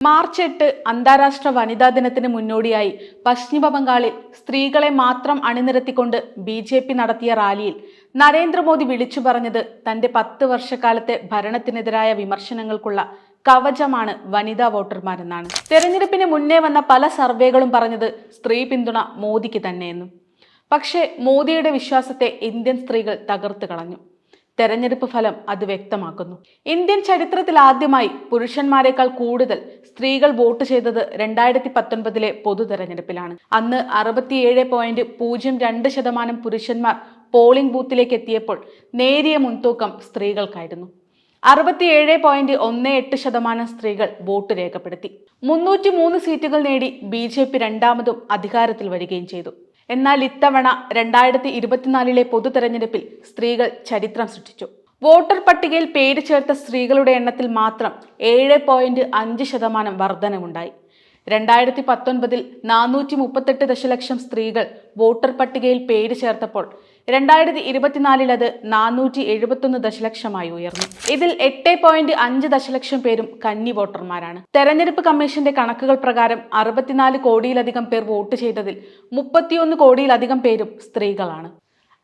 March എട്ട് അന്താരാഷ്ട്ര വനിതാ ദിനത്തിന് മുന്നോടിയായി പശ്ചിമ ബംഗാളിൽ സ്ത്രീകളെ മാത്രം അണിനിരത്തിക്കൊണ്ട് ബി ജെ പി നടത്തിയ റാലിയിൽ നരേന്ദ്രമോദി വിളിച്ചു പറഞ്ഞത് തന്റെ പത്ത് വർഷക്കാലത്തെ ഭരണത്തിനെതിരായ വിമർശനങ്ങൾക്കുള്ള കവചമാണ് വനിതാ വോട്ടർമാരെന്നാണ്. തെരഞ്ഞെടുപ്പിന് മുന്നേ വന്ന പല സർവേകളും പറഞ്ഞത് സ്ത്രീ പിന്തുണ മോദിക്ക് തന്നെയെന്നും. പക്ഷേ മോദിയുടെ വിശ്വാസത്തെ ഇന്ത്യൻ സ്ത്രീകൾ തകർത്ത് കളഞ്ഞു. തെരഞ്ഞെടുപ്പ് ഫലം അത് വ്യക്തമാക്കുന്നു. ഇന്ത്യൻ ചരിത്രത്തിൽ ആദ്യമായി പുരുഷന്മാരെക്കാൾ കൂടുതൽ സ്ത്രീകൾ വോട്ട് ചെയ്തത് രണ്ടായിരത്തി പത്തൊൻപതിലെ പൊതു തെരഞ്ഞെടുപ്പിലാണ്. അന്ന് അറുപത്തിയേഴ് പോയിന്റ് പൂജ്യം രണ്ട് ശതമാനം പുരുഷന്മാർ പോളിംഗ് ബൂത്തിലേക്ക് എത്തിയപ്പോൾ നേരിയ മുൻതൂക്കം സ്ത്രീകൾക്കായിരുന്നു. അറുപത്തിയേഴ് പോയിന്റ് ഒന്ന് എട്ട് ശതമാനം സ്ത്രീകൾ വോട്ട് രേഖപ്പെടുത്തി. മുന്നൂറ്റി മൂന്ന് സീറ്റുകൾ നേടി ബി ജെ പി രണ്ടാമതും അധികാരത്തിൽ വരികയും ചെയ്തു. എന്നാൽ ഇത്തവണ രണ്ടായിരത്തി ഇരുപത്തിനാലിലെ പൊതു തെരഞ്ഞെടുപ്പിൽ സ്ത്രീകൾ ചരിത്രം സൃഷ്ടിച്ചു. വോട്ടർ പട്ടികയിൽ പേര് ചേർത്ത സ്ത്രീകളുടെ എണ്ണത്തിൽ മാത്രം ഏഴ് പോയിന്റ് അഞ്ച് ശതമാനം വർധനവുണ്ടായി. രണ്ടായിരത്തി പത്തൊൻപതിൽ നാനൂറ്റി മുപ്പത്തെട്ട് ദശലക്ഷം സ്ത്രീകൾ വോട്ടർ പട്ടികയിൽ പേര് ചേർത്തപ്പോൾ രണ്ടായിരത്തി ഇരുപത്തിനാലിൽ അത് നാനൂറ്റി എഴുപത്തൊന്ന് ദശലക്ഷമായി ഉയർന്നു. ഇതിൽ എട്ട് പോയിന്റ് അഞ്ച് ദശലക്ഷം പേരും കന്നി വോട്ടർമാരാണ്. തെരഞ്ഞെടുപ്പ് കമ്മീഷന്റെ കണക്കുകൾ പ്രകാരം അറുപത്തിനാല് കോടിയിലധികം പേർ വോട്ട് ചെയ്തതിൽ മുപ്പത്തിയൊന്ന് കോടിയിലധികം പേരും സ്ത്രീകളാണ്.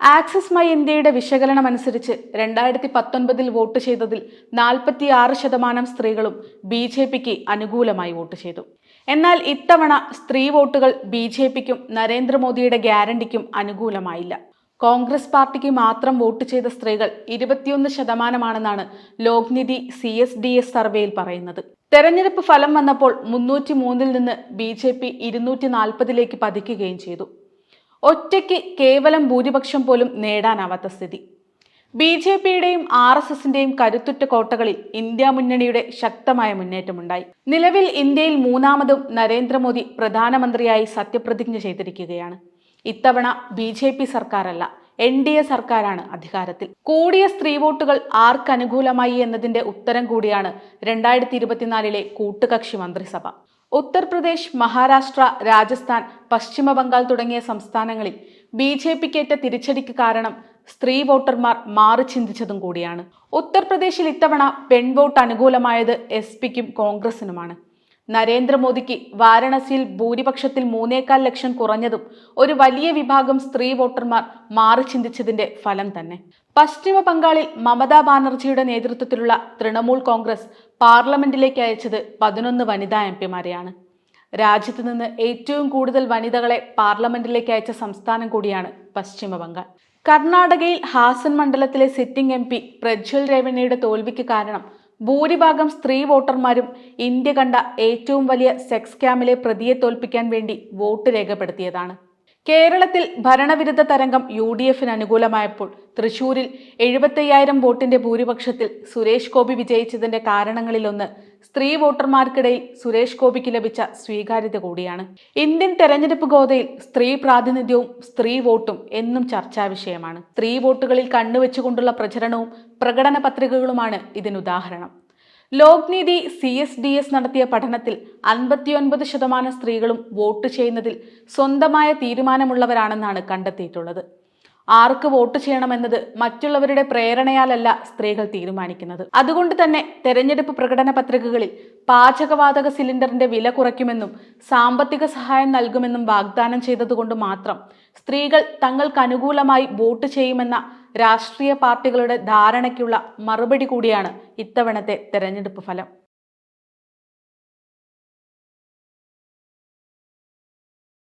ആക്സിസ് മൈ ഇന്ത്യയുടെ വിശകലനം അനുസരിച്ച് രണ്ടായിരത്തി പത്തൊൻപതിൽ വോട്ട് ചെയ്തതിൽ നാൽപ്പത്തി ആറ് ശതമാനം സ്ത്രീകളും ബി ജെ പിക്ക് അനുകൂലമായി വോട്ട് ചെയ്തു. എന്നാൽ ഇത്തവണ സ്ത്രീ വോട്ടുകൾ ബി ജെ പിക്കും നരേന്ദ്രമോദിയുടെ ഗ്യാരണ്ടിക്കും അനുകൂലമായില്ല. കോൺഗ്രസ് പാർട്ടിക്ക് മാത്രം വോട്ട് ചെയ്ത സ്ത്രീകൾ ഇരുപത്തിയൊന്ന് ശതമാനമാണെന്നാണ് Lokniti C S D S സർവേയിൽ പറയുന്നത്. തെരഞ്ഞെടുപ്പ് ഫലം വന്നപ്പോൾ മുന്നൂറ്റി മൂന്നിൽ നിന്ന് ബി ജെ പി ഇരുന്നൂറ്റി നാൽപ്പതിലേക്ക് പതിക്കുകയും ചെയ്തു. ഒറ്റയ്ക്ക് കേവലം ഭൂരിപക്ഷം പോലും നേടാനാവാത്ത സ്ഥിതി. ബി ജെ പിയുടെയും ആർ എസ് എസിന്റെയും കരുത്തുറ്റ കോട്ടകളിൽ ഇന്ത്യ മുന്നണിയുടെ ശക്തമായ മുന്നേറ്റമുണ്ടായി. നിലവിൽ ഇന്ത്യയിൽ മൂന്നാമതും നരേന്ദ്രമോദി പ്രധാനമന്ത്രിയായി സത്യപ്രതിജ്ഞ ചെയ്തിരിക്കുകയാണ്. ഇത്തവണ ബി ജെ പി സർക്കാരല്ല എൻ ഡി എ സർക്കാരാണ് അധികാരത്തിൽ. കൂടിയ സ്ത്രീ വോട്ടുകൾ ആർക്കനുകൂലമായി എന്നതിന്റെ ഉത്തരം കൂടിയാണ് രണ്ടായിരത്തി ഇരുപത്തിനാലിലെ കൂട്ടുകക്ഷി മന്ത്രിസഭ. ഉത്തർപ്രദേശ് മഹാരാഷ്ട്ര രാജസ്ഥാൻ പശ്ചിമ ബംഗാൾ തുടങ്ങിയ സംസ്ഥാനങ്ങളിൽ ബി ജെ പിക്കേറ്റ തിരിച്ചടിക്ക് കാരണം സ്ത്രീ വോട്ടർമാർ മാറി ചിന്തിച്ചതും കൂടിയാണ്. ഉത്തർപ്രദേശിൽ ഇത്തവണ പെൺവോട്ട് അനുകൂലമായത് എസ് പിക്കും കോൺഗ്രസിനുമാണ്. നരേന്ദ്രമോദിക്ക് വാരണസിയിൽ ഭൂരിപക്ഷത്തിൽ മൂന്നേക്കാൽ ലക്ഷം കുറഞ്ഞതും ഒരു വലിയ വിഭാഗം സ്ത്രീ വോട്ടർമാർ മാറി ചിന്തിച്ചതിന്റെ ഫലം തന്നെ. പശ്ചിമ ബംഗാളിൽ മമതാ ബാനർജിയുടെ നേതൃത്വത്തിലുള്ള തൃണമൂൽ കോൺഗ്രസ് പാർലമെന്റിലേക്ക് അയച്ചത് പതിനൊന്ന് വനിതാ എം പിമാരെയാണ്. രാജ്യത്ത് നിന്ന് ഏറ്റവും കൂടുതൽ വനിതകളെ പാർലമെന്റിലേക്ക് അയച്ച സംസ്ഥാനം കൂടിയാണ് പശ്ചിമ ബംഗാൾ. കർണാടകയിൽ ഹാസൻ മണ്ഡലത്തിലെ സിറ്റിംഗ് എം പി പ്രജ്വൽ രേവണ്ണയുടെ തോൽവിക്ക് കാരണം ഭൂരിഭാഗം സ്ത്രീ വോട്ടർമാരും ഇന്ത്യ കണ്ട ഏറ്റവും വലിയ സെക്സ് സ്കാമിലെ പ്രതിയെ തോൽപ്പിക്കാൻ വേണ്ടി വോട്ട് രേഖപ്പെടുത്തിയതാണ്. കേരളത്തിൽ ഭരണവിരുദ്ധ തരംഗം യു ഡി എഫിന് അനുകൂലമായപ്പോൾ തൃശൂരിൽ എഴുപത്തയ്യായിരം വോട്ടിന്റെ ഭൂരിപക്ഷത്തിൽ സുരേഷ് ഗോപി വിജയിച്ചതിന്റെ കാരണങ്ങളിലൊന്ന് സ്ത്രീ വോട്ടർമാർക്കിടയിൽ സുരേഷ് ഗോപിക്ക് ലഭിച്ച സ്വീകാര്യത കൂടിയാണ്. ഇന്ത്യൻ തെരഞ്ഞെടുപ്പ് ഗോതയിൽ സ്ത്രീ പ്രാതിനിധ്യവും സ്ത്രീ വോട്ടും എന്നും ചർച്ചാ വിഷയമാണ്. സ്ത്രീ വോട്ടുകളിൽ കണ്ണുവെച്ചുകൊണ്ടുള്ള പ്രചരണവും പ്രകടന പത്രികകളുമാണ് ഇതിനുദാഹരണം. Lokniti C S D S നടത്തിയ പഠനത്തിൽ അൻപത്തിയൊൻപത് ശതമാനം സ്ത്രീകളും വോട്ട് ചെയ്യുന്നതിൽ സ്വന്തമായ തീരുമാനമുള്ളവരാണെന്നാണ് കണ്ടെത്തിയിട്ടുള്ളത്. ആർക്ക് വോട്ട് ചെയ്യണമെന്നത് മറ്റുള്ളവരുടെ പ്രേരണയാലല്ല സ്ത്രീകൾ തീരുമാനിക്കുന്നത്. അതുകൊണ്ട് തന്നെ തെരഞ്ഞെടുപ്പ് പ്രകടന പത്രികകളിൽ പാചകവാതക സിലിണ്ടറിന്റെ വില കുറയ്ക്കുമെന്നും സാമ്പത്തിക സഹായം നൽകുമെന്നും വാഗ്ദാനം ചെയ്തതുകൊണ്ട് മാത്രം സ്ത്രീകൾ തങ്ങൾക്ക് അനുകൂലമായി വോട്ട് ചെയ്യുമെന്ന രാഷ്ട്രീയ പാർട്ടികളുടെ ധാരണയ്ക്കുള്ള മറുപടി കൂടിയാണ് ഇത്തവണത്തെ തെരഞ്ഞെടുപ്പ് ഫലം.